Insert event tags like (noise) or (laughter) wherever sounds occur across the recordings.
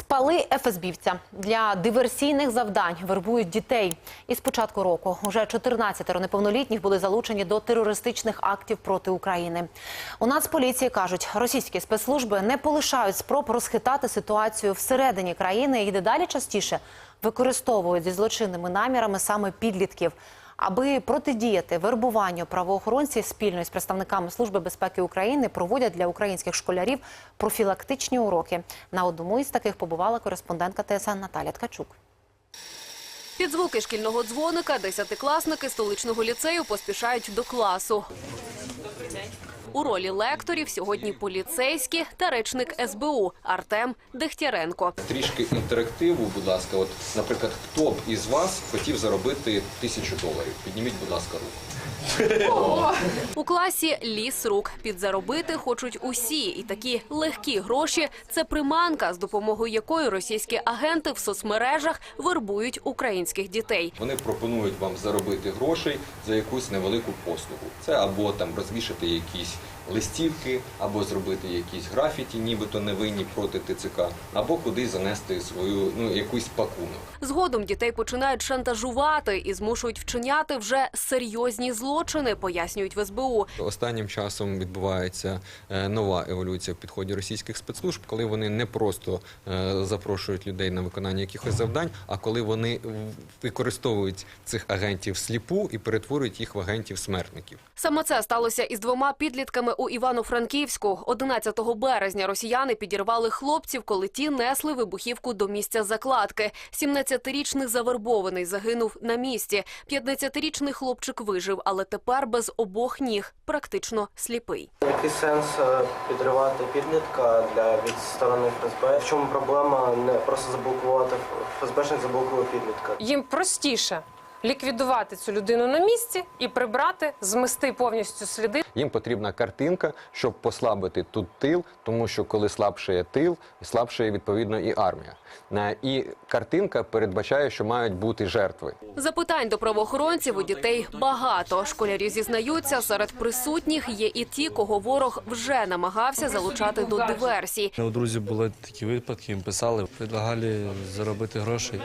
Спали ФСБівця для диверсійних завдань вербують дітей. І з початку року уже 14 неповнолітніх були залучені до терористичних актів проти України. У Нацполіції кажуть, російські спецслужби не полишають спроб розхитати ситуацію всередині країни і дедалі частіше використовують зі злочинними намірами саме підлітків. Аби протидіяти вербуванню правоохоронці спільно із представниками Служби безпеки України проводять для українських школярів профілактичні уроки. На одному із таких побувала кореспондентка ТСН Наталя Ткачук. Під звуки шкільного дзвоника десятикласники столичного ліцею поспішають до класу. У ролі лекторів сьогодні поліцейські та речник СБУ Артем Дехтяренко. Трішки інтерактиву, будь ласка. От, наприклад, хто б із вас хотів заробити тисячу доларів? Підніміть, будь ласка, руку. Класі ліс рук. Підзаробити хочуть усі. І такі легкі гроші – це приманка, з допомогою якої російські агенти в соцмережах вербують українських дітей. Вони пропонують вам заробити грошей за якусь невелику послугу. Це або там розвішати якісь листівки, або зробити якісь графіті, нібито невинні проти ТЦК, або кудись занести свою ну якийсь пакунок. Згодом дітей починають шантажувати і змушують вчиняти вже серйозні злочини, пояснюють в СБУ. Останнім часом відбувається е, нова еволюція в підході російських спецслужб, коли вони не просто е, запрошують людей на виконання якихось завдань, а коли вони використовують цих агентів сліпу і перетворюють їх в агентів смертників. Саме це сталося із двома підлітками у Івано-Франківську. 11 березня росіяни підірвали хлопців, коли ті несли вибухівку до місця закладки. 17-річний завербований загинув на місці. 15-річний хлопчик вижив, але тепер без обох ніг, практично сліпий. Який сенс е, підривати підлітка для від сторони ФСБ? В чому проблема не просто заблокувати ФСБшник заблокує підлітка? їм простіше ліквідувати цю людину на місці і прибрати, змести повністю сліди. Їм потрібна картинка, щоб послабити тут тил, тому що коли слабшає тил, слабшає відповідно і армія. І картинка передбачає, що мають бути жертви. Запитань до правоохоронців у дітей багато. Школярі зізнаються, серед присутніх є і ті, кого ворог вже намагався залучати до диверсій. У друзів були такі випадки, їм писали, предлагали заробити гроші,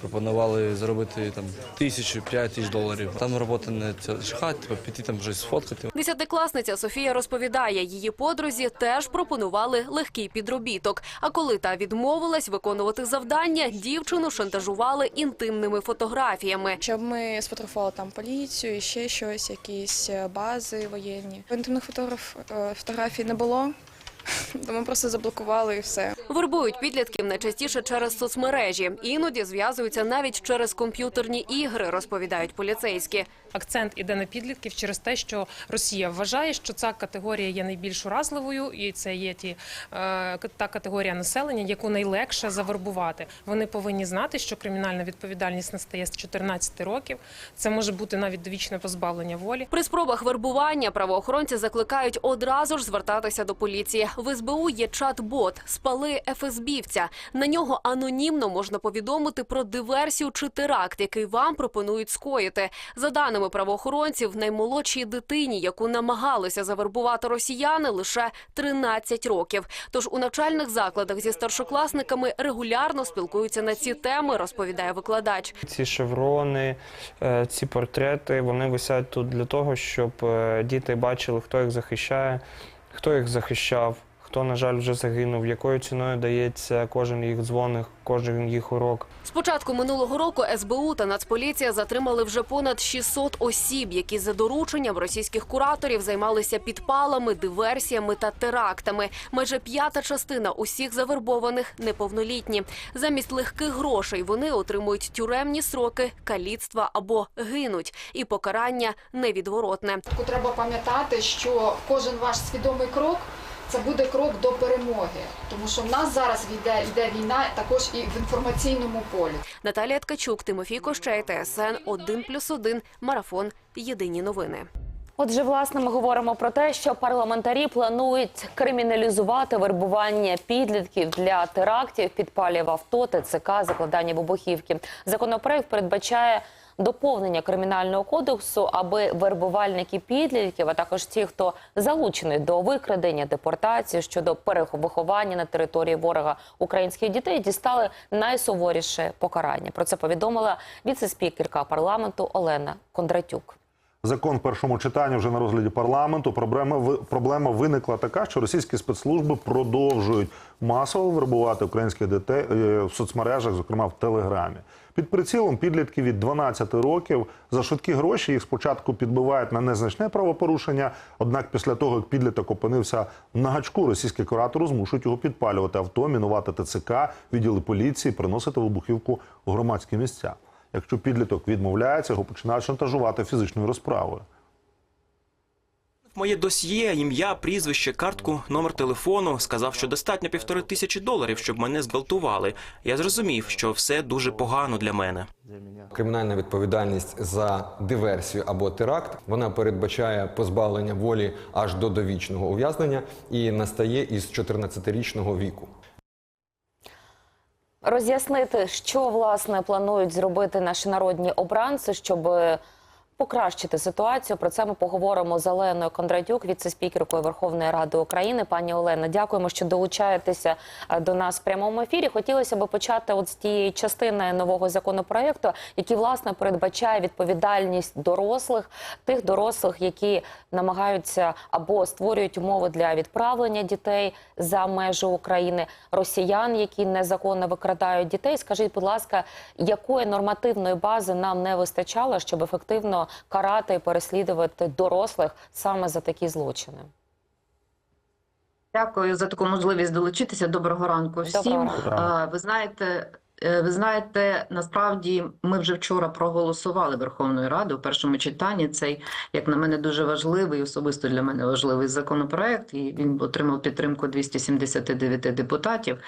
пропонували заробити там тисячу, п'ять тисяч доларів. Там робота не це шахати, типу, піти там щось сфоткати. Десятикласниця Софія розповідає, її подрузі теж пропонували легкий підробіток. А коли та відмовилась виконувати завдання, дівчину шантажували інтимними фотографіями. Щоб ми сфотографували там поліцію, і ще щось, якісь е, бази воєнні. Інтимних фотограф е, фотографій не було, (laughs) тому просто заблокували і все. Вербують підлітків найчастіше через соцмережі. Іноді зв'язуються навіть через комп'ютерні ігри, розповідають поліцейські. Акцент іде на підлітків через те, що Росія вважає, що ця категорія є найбільш уразливою, і це є ті е, та категорія населення, яку найлегше завербувати. Вони повинні знати, що кримінальна відповідальність настає з 14 років. Це може бути навіть довічне позбавлення волі. При спробах вербування правоохоронці закликають одразу ж звертатися до поліції. В СБУ є чат-бот «Спали ФСБівця». На нього анонімно можна повідомити про диверсію чи теракт, який вам пропонують скоїти. За даними правоохоронців, наймолодшій дитині, яку намагалися завербувати росіяни, лише 13 років. Тож у навчальних закладах зі старшокласниками регулярно спілкуються на ці теми, розповідає викладач. Ці шеврони, е, ці портрети, вони висять тут для того, щоб е, діти бачили, хто їх захищає, хто їх захищав, хто, на жаль, вже загинув, якою ціною дається кожен їх дзвоник, кожен їх урок. З початку минулого року СБУ та Нацполіція затримали вже понад 600 осіб, які за дорученням російських кураторів займалися підпалами, диверсіями та терактами. Майже п'ята частина усіх завербованих неповнолітні. Замість легких грошей вони отримують тюремні сроки, каліцтва або гинуть. І покарання невідворотне. Треба пам'ятати, що кожен ваш свідомий крок це буде крок до перемоги, тому що в нас зараз йде, йде війна також і в інформаційному полі. Наталія Ткачук, Тимофій Кощей, ТСН 1+,1, Марафон. Єдині новини. Отже, власне, ми говоримо про те, що парламентарі планують криміналізувати вербування підлітків для терактів, підпалів авто, ТЦК, закладання вибухівки. Законопроект передбачає доповнення кримінального кодексу, аби вербувальники підлітків, а також ті, хто залучений до викрадення, депортації щодо перевиховання на території ворога українських дітей, дістали найсуворіше покарання. Про це повідомила віце-спікерка парламенту Олена Кондратюк. Закон в першому читанні вже на розгляді парламенту. Проблема проблема виникла така, що російські спецслужби продовжують масово вербувати українських дітей е, в соцмережах, зокрема в Телеграмі. Під прицілом підлітки від 12 років за швидкі гроші їх спочатку підбивають на незначне правопорушення. Однак, після того як підліток опинився на гачку, російські куратори змушують його підпалювати авто, мінувати ТЦК, відділи поліції, приносити вибухівку у громадські місця. Якщо підліток відмовляється, його починають шантажувати фізичною розправою. Моє досьє, ім'я, прізвище, картку, номер телефону. Сказав, що достатньо півтори тисячі доларів, щоб мене зґвалтували. Я зрозумів, що все дуже погано для мене. Кримінальна відповідальність за диверсію або теракт вона передбачає позбавлення волі аж до довічного ув'язнення і настає із 14-річного віку. Роз'яснити, що власне планують зробити наші народні обранці, щоб покращити ситуацію. Про це ми поговоримо з Оленою Кондратюк, віце-спікеркою Верховної Ради України. Пані Олена, дякуємо, що долучаєтеся е, до нас в прямому ефірі. Хотілося б почати от з тієї частини нового законопроекту, який власне передбачає відповідальність дорослих, тих дорослих, які намагаються або створюють умови для відправлення дітей за межі України, росіян, які незаконно викрадають дітей. Скажіть, будь ласка, якої нормативної бази нам не вистачало, щоб ефективно карати і переслідувати дорослих саме за такі злочини? Дякую за таку можливість долучитися. Доброго ранку всім. Доброго Ви знаєте, ви знаєте, насправді ми вже вчора проголосували Верховною Радою у першому читанні. Цей, як на мене, дуже важливий, особисто для мене важливий законопроект. І він отримав підтримку 279 депутатів.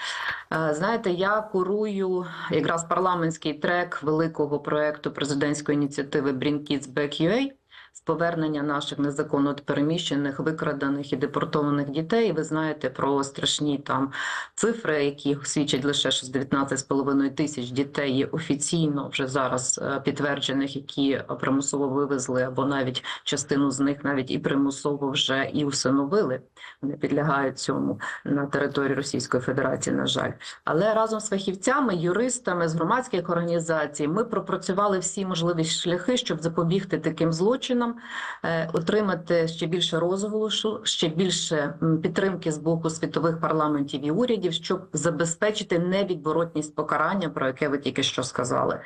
Е, Знаєте, я курую якраз парламентський трек великого проекту президентської ініціативи Back UA з повернення наших незаконно переміщених, викрадених і депортованих дітей. Ви знаєте про страшні там цифри, які свідчать лише, що з 19,5 тисяч дітей є офіційно вже зараз е, підтверджених, які примусово вивезли, або навіть частину з них навіть і примусово вже і усиновили. Вони підлягають цьому на території Російської Федерації, на жаль. Але разом з фахівцями, юристами з громадських організацій ми пропрацювали всі можливі шляхи, щоб запобігти таким злочинам, е, отримати ще більше розголошу, ще більше підтримки з боку світових парламентів і урядів, щоб забезпечити невідворотність покарання, про яке ви тільки що сказали.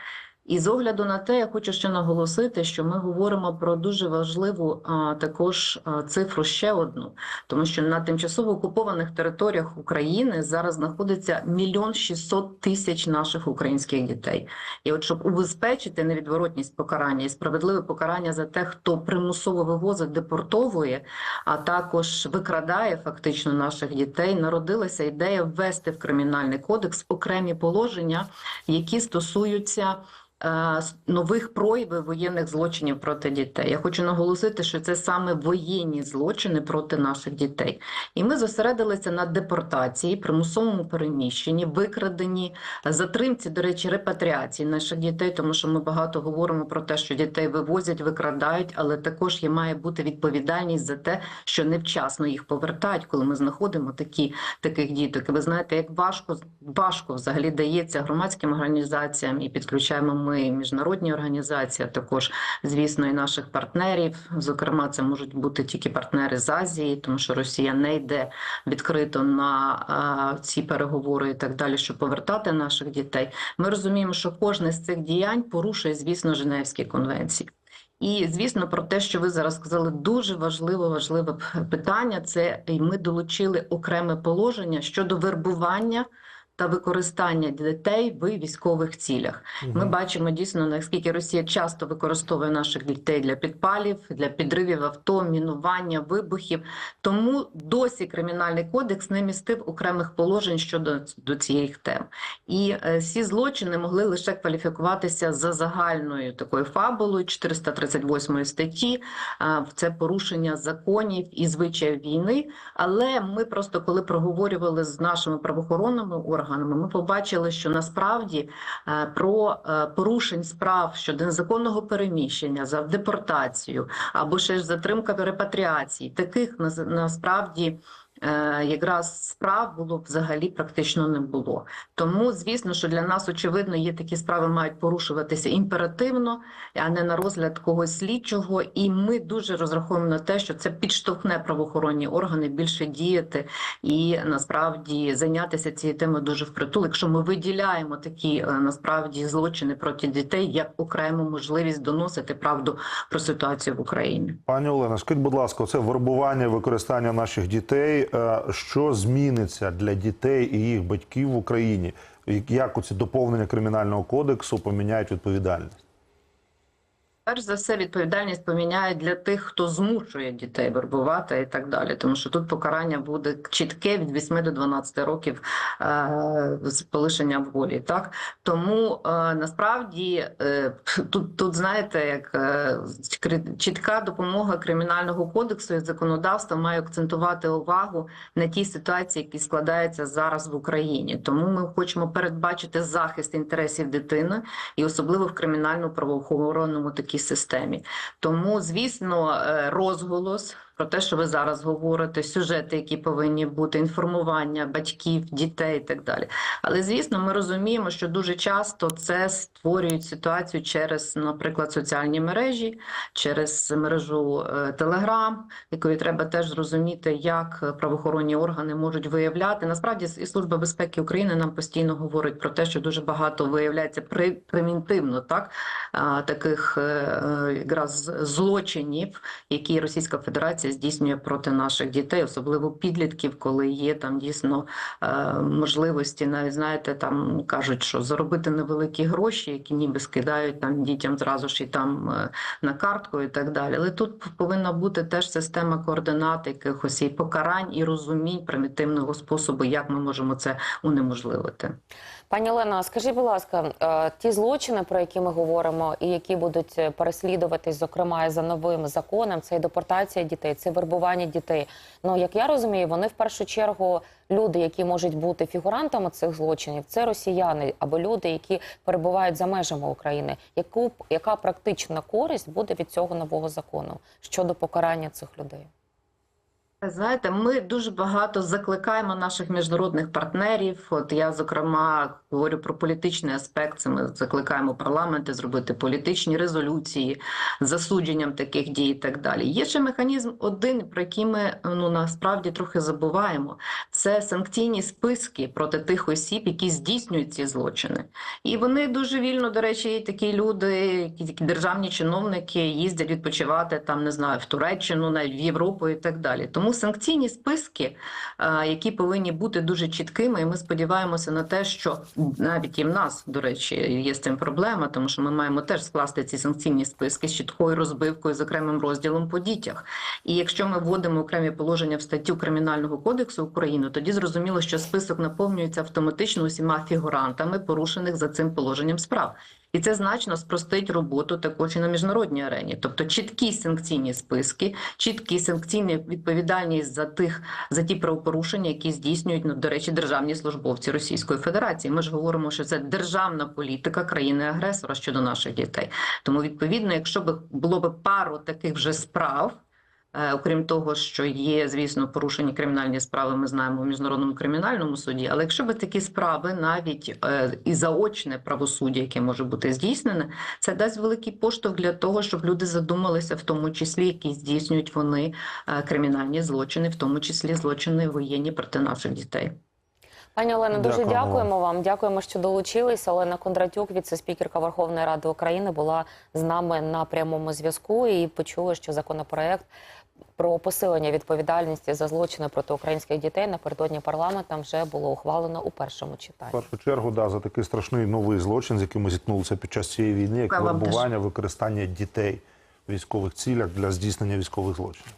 І з огляду на те, я хочу ще наголосити, що ми говоримо про дуже важливу а, також а, цифру ще одну, тому що на тимчасово окупованих територіях України зараз знаходиться мільйон шістсот тисяч наших українських дітей. І от щоб убезпечити невідворотність покарання і справедливе покарання за те, хто примусово вивозить, депортовує, а також викрадає фактично наших дітей, народилася ідея ввести в кримінальний кодекс окремі положення, які стосуються нових проявів воєнних злочинів проти дітей. Я хочу наголосити, що це саме воєнні злочини проти наших дітей. І ми зосередилися на депортації, примусовому переміщенні, викраденні, затримці, до речі, репатріації наших дітей, тому що ми багато говоримо про те, що дітей вивозять, викрадають, але також є має бути відповідальність за те, що невчасно їх повертають, коли ми знаходимо такі таких діток. І ви знаєте, як важко важко взагалі дається громадським організаціям і підключаємо ми міжнародні організації, а також звісно і наших партнерів. Зокрема, це можуть бути тільки партнери з Азії, тому що Росія не йде відкрито на ці переговори і так далі, щоб повертати наших дітей. Ми розуміємо, що кожне з цих діянь порушує, звісно, Женевські конвенції. І звісно, про те, що ви зараз сказали, дуже важливе, важливе питання. Це і ми долучили окреме положення щодо вербування та використання дітей в військових цілях. Ми бачимо дійсно наскільки Росія часто використовує наших дітей для підпалів, для підривів авто, мінування, вибухів. Тому досі кримінальний кодекс не містив окремих положень щодо до цієї тем. І е, всі злочини могли лише кваліфікуватися за загальною такою фабулою 438 статті. А, Це порушення законів і звичаїв війни. Але ми просто коли проговорювали з нашими правоохоронними органами, ми побачили, що насправді е, про е, порушень справ щодо незаконного переміщення за депортацію або ще ж затримка репатріації, таких насправді. Е, Якраз справ було взагалі практично не було. Тому, звісно, що для нас очевидно є такі справи мають порушуватися імперативно, а не на розгляд когось слідчого. І ми дуже розраховуємо на те, що це підштовхне правоохоронні органи більше діяти і насправді зайнятися цією темою дуже впритул. Якщо ми виділяємо такі е, насправді злочини проти дітей як окрему можливість доносити правду про ситуацію в Україні. Пані Олена, скажіть, будь ласка, це вербування, використання наших дітей. Е, Що зміниться для дітей і їх батьків в Україні? Як оці доповнення кримінального кодексу поміняють відповідальність? Перш за все, відповідальність поміняють для тих, хто змушує дітей вербувати і так далі. Тому що тут покарання буде чітке від 8 до 12 років е, з полишення волі. Так тому е, насправді е, тут, тут знаєте, як е, чітка допомога кримінального кодексу і законодавства має акцентувати увагу на тій ситуації, які складаються зараз в Україні. Тому ми хочемо передбачити захист інтересів дитини і особливо в кримінально-правоохоронному такій системі. Тому, звісно, е, розголос про те, що ви зараз говорите, сюжети, які повинні бути, інформування батьків, дітей і так далі. Але звісно, ми розуміємо, що дуже часто це створюють ситуацію через, наприклад, соціальні мережі, через мережу Телеграм, якої треба теж зрозуміти, як правоохоронні органи можуть виявляти. Насправді і Служба безпеки України нам постійно говорить про те, що дуже багато виявляється превентивно, так таких е, е, якраз злочинів, які Російська Федерація здійснює проти наших дітей, особливо підлітків, коли є там дійсно е, можливості, навіть знаєте, там кажуть, що заробити невеликі гроші, які ніби скидають там дітям зразу ж і там е, на картку і так далі. Але тут повинна бути теж система координат, якихось і покарань, і розумінь примітивного способу, як ми можемо це унеможливити. Пані Олено, скажіть, будь ласка, е, ті злочини, про які ми говоримо, і які будуть е, переслідуватись, зокрема за новим законом, це і депортація дітей, це вербування дітей. Ну як я розумію, вони в першу чергу люди, які можуть бути фігурантами цих злочинів, це росіяни або люди, які перебувають за межами України. Яку яка практична користь буде від цього нового закону щодо покарання цих людей? Знаєте, ми дуже багато закликаємо наших міжнародних партнерів. От я зокрема говорю про політичний аспект. Це ми закликаємо парламенти зробити політичні резолюції з засудженням таких дій і так далі. Є ще механізм один, про який ми ну насправді трохи забуваємо. Це санкційні списки проти тих осіб, які здійснюють ці злочини. І вони дуже вільно, до речі, такі люди, які державні чиновники їздять відпочивати там, не знаю, в Туреччину, навіть в Європу і так далі. Тому санкційні списки, е, які повинні бути дуже чіткими, і ми сподіваємося на те, що навіть і в нас, до речі, є з цим проблема, тому що ми маємо теж скласти ці санкційні списки з чіткою розбивкою з окремим розділом по дітях. І якщо ми вводимо окремі положення в статтю Кримінального кодексу України, тоді зрозуміло, що список наповнюється автоматично усіма фігурантами порушених за цим положенням справ. І це значно спростить роботу також і на міжнародній арені. Тобто чіткі санкційні списки, чіткі санкційні відповідальність за тих за ті правопорушення, які здійснюють ну, до речі, державні службовці Російської Федерації. Ми ж говоримо, що це державна політика країни-агресора щодо наших дітей. Тому відповідно, якщо б було б пару таких вже справ. Е, Окрім того, що є, звісно, порушені кримінальні справи, ми знаємо в міжнародному кримінальному суді. Але якщо б такі справи, навіть е, і заочне правосуддя, яке може бути здійснене, це дасть великий поштовх для того, щоб люди задумалися, в тому числі, які здійснюють вони е, кримінальні злочини, в тому числі злочини воєнні проти наших дітей. Пані Олено, дуже Дякуємо дякуємо вам. Дякуємо, що долучилися. Олена Кондратюк, віце-спікерка Верховної Ради України, була з нами на прямому зв'язку і почули, що законопроект про посилення відповідальності за злочини проти українських дітей напередодні парламентом вже було ухвалено у першому читанні. В першу чергу, да, за такий страшний новий злочин, з яким ми зіткнулися під час цієї війни, як вербування, використання дітей в військових цілях для здійснення військових злочинів.